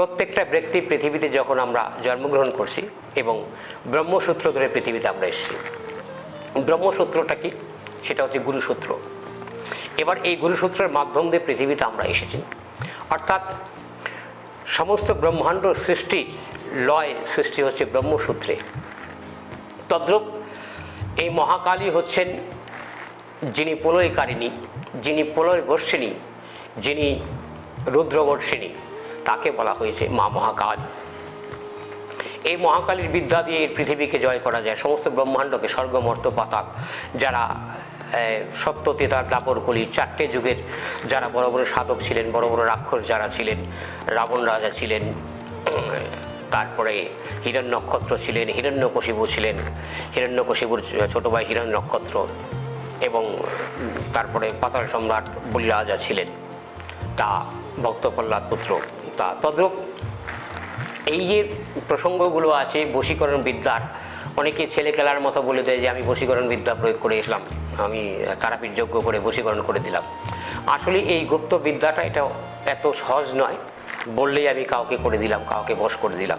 প্রত্যেকটা ব্যক্তি পৃথিবীতে যখন আমরা জন্মগ্রহণ করছি এবং ব্রহ্মসূত্র ধরে পৃথিবীতে আমরা এসেছি, ব্রহ্মসূত্রটা কি? সেটা হচ্ছে গুরুসূত্র। এবার এই গুরুসূত্রের মাধ্যম দিয়ে পৃথিবীতে আমরা এসেছি। অর্থাৎ সমস্ত ব্রহ্মাণ্ড সৃষ্টি, লয় সৃষ্টি হচ্ছে ব্রহ্মসূত্রে। তদ্রূপ এই মহাকালী হচ্ছেন যিনি প্রলয়কারিণী, যিনি প্রলয় বর্ষিণী যিনি রুদ্রবর্ষিণী। তাকে বলা হয়েছে মা মহাকাল। এই মহাকালীর বিদ্যা দিয়ে এই পৃথিবীকে জয় করা যায় সমস্ত ব্রহ্মাণ্ডকে স্বর্গমর্ত পাতাক। যারা আহ, সপ্ত তেতার দাপর কলির চারটে যুগের যারা বড় বড় সাধক ছিলেন বড় বড় রাক্ষস যারা ছিলেন রাবণ রাজা ছিলেন তারপরে হিরণ নক্ষত্র ছিলেন হিরণ্যকশিবু ছিলেন হিরণ্যকশিবুর ছোট ভাই হিরণ নক্ষত্র এবং তারপরে পাতাল সম্রাট বলিরাজা ছিলেন। তা ভক্ত প্রহ্লাদ পুত্র, তা তদ্রূপ এই যে প্রসঙ্গগুলো আছে, বশীকরণ বিদ্যার অনেকে ছেলে খেলার মতো বলে দেয় যে আমি বশীকরণ বিদ্যা প্রয়োগ করে এসলাম, আমি তারাপীঠ যোগ্য করে বশীকরণ করে দিলাম। আসলে এই গুপ্ত বিদ্যাটা এটা এত সহজ নয়, বললেই আমি কাউকে করে দিলাম, কাউকে বশ করে দিলাম।